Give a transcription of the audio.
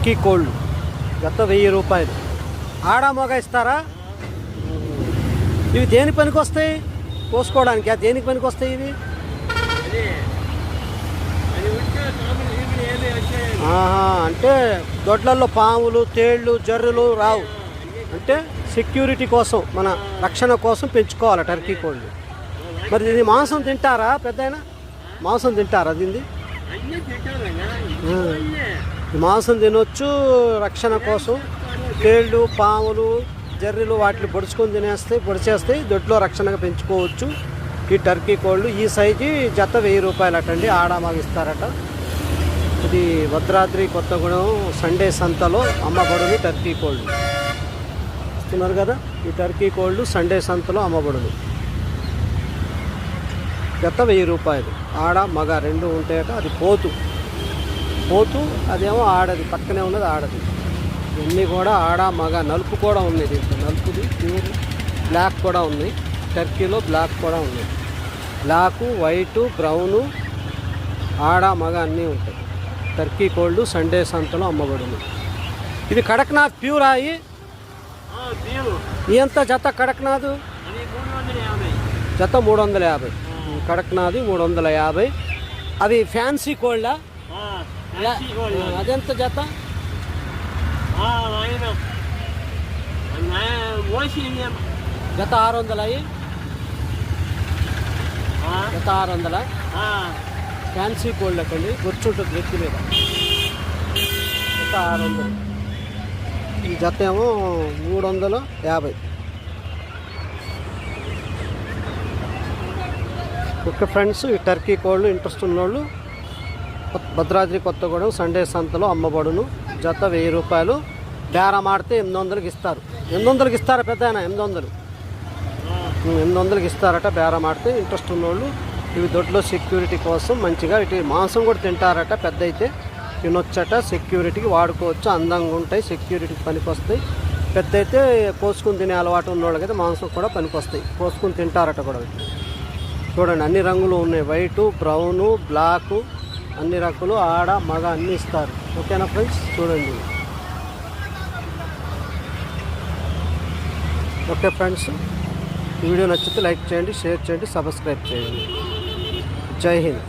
Turkey కోళ్ళు. జత వెయ్యి రూపాయలు. ఆడ మగ ఇస్తారా? ఇవి దేని పనికి వస్తాయి? కోసుకోవడానికి. దేనికి పనికి వస్తాయి ఇవి? అంటే దొడ్లల్లో పాములు తేళ్ళు జర్రులు రావు. అంటే సెక్యూరిటీ కోసం మన రక్షణ కోసం పెంచుకోవాలి టర్కీ కోళ్ళు. మరి దీని మాంసం తింటారా పెద్ద మాంసం తింటారా దీన్ని? మాంసం తినొచ్చు రక్షణ కోసం. తేళ్ళు పాములు జర్రీలు వాటిని పొడుచుకొని తినేస్తాయి పొడిచేస్తాయి దొడ్లో రక్షణగా పెంచుకోవచ్చు. ఈ టర్కీ కోళ్ళు ఈ సైజు జత వెయ్యి రూపాయలు అటండి ఆడ మాకు ఇస్తారట. ఇది భద్రాద్రి కొత్తగూడెం సండే సంతలో అమ్మబడుని టర్కీ కోళ్ళు. ఇస్తున్నారు కదా ఈ టర్కీ కోళ్ళు సండే సంతలో అమ్మబడును. జత వెయ్యి రూపాయలు. ఆడ మగ రెండు ఉంటాయట అది పోతు. పోతు అదేమో ఆడది పక్కనే ఉన్నది ఆడది. ఇవన్నీ కూడా ఆడ మగ నలుపు కూడా ఉంది దీంట్లో. నలుపుది ప్యూర్ బ్లాక్ కూడా ఉంది టర్కీలో బ్లాక్ కూడా ఉంది బ్లాకు వైటు బ్రౌను ఆడ మగ అన్నీ ఉంటాయి. టర్కీ కోళ్ళు సండే సంతలో అమ్మబడింది ఇది కడక్నాథ్ ప్యూర్ అయ్యి ఎంత జత కడక్నాథ్? అది జత మూడు వందల యాభై. కడక్నాథ్ మూడు వందల యాభై. అవి ఫ్యాన్సీ కోళ్ళ. అదెంత జత ఆయన మోసి జత ఆరు వందలు అయ్యి జత ఆరు వందల ఫ్యాన్సీ కోల్డ్ అండి కూర్చుంటుంది వ్యక్తి మీద జత ఆరు వందలు ఈ జత ఏమో మూడు వందల యాభై ఓకే ఫ్రెండ్స్ ఈ టర్కీ కోళ్ళు ఇంట్రెస్ట్ ఉన్నోళ్ళు భద్రాద్రి కొత్తగూడెం సండే సంతలో అమ్మబడును. జత వెయ్యి రూపాయలు. బేరం ఆడితే ఎనిమిది వందలకి ఇస్తారు. ఎనిమిది వందలకి ఇస్తారా పెద్ద ఆయన? ఎనిమిది వందలు. ఎనిమిది వందలకి ఇస్తారట. బేరం ఆడితే ఇంట్రెస్ట్ ఉన్నోళ్ళు. ఇవి దొడ్లో సెక్యూరిటీ కోసం మంచిగా ఇటు మాంసం కూడా తింటారట పెద్ద అయితే తినొచ్చట సెక్యూరిటీకి వాడుకోవచ్చు. అందంగా ఉంటాయి. సెక్యూరిటీకి పనికి వస్తాయి పెద్ద అయితే కోసుకుని తినే అలవాటు ఉన్నోళ్ళకైతే మాంసం కూడా పనికొస్తాయి. కోసుకుని తింటారట కూడా చూడండి అన్ని రంగులు ఉన్నాయి. White brown black. అన్ని రకాలు ఆడ మగ అన్నీ ఇస్తారు. ఓకేనా ఫ్రెండ్స్? చూడండి. Okay friends. వీడియో నచ్చితే లైక్ చేయండి షేర్ చేయండి సబ్స్క్రైబ్ చేయండి. జై హింద్.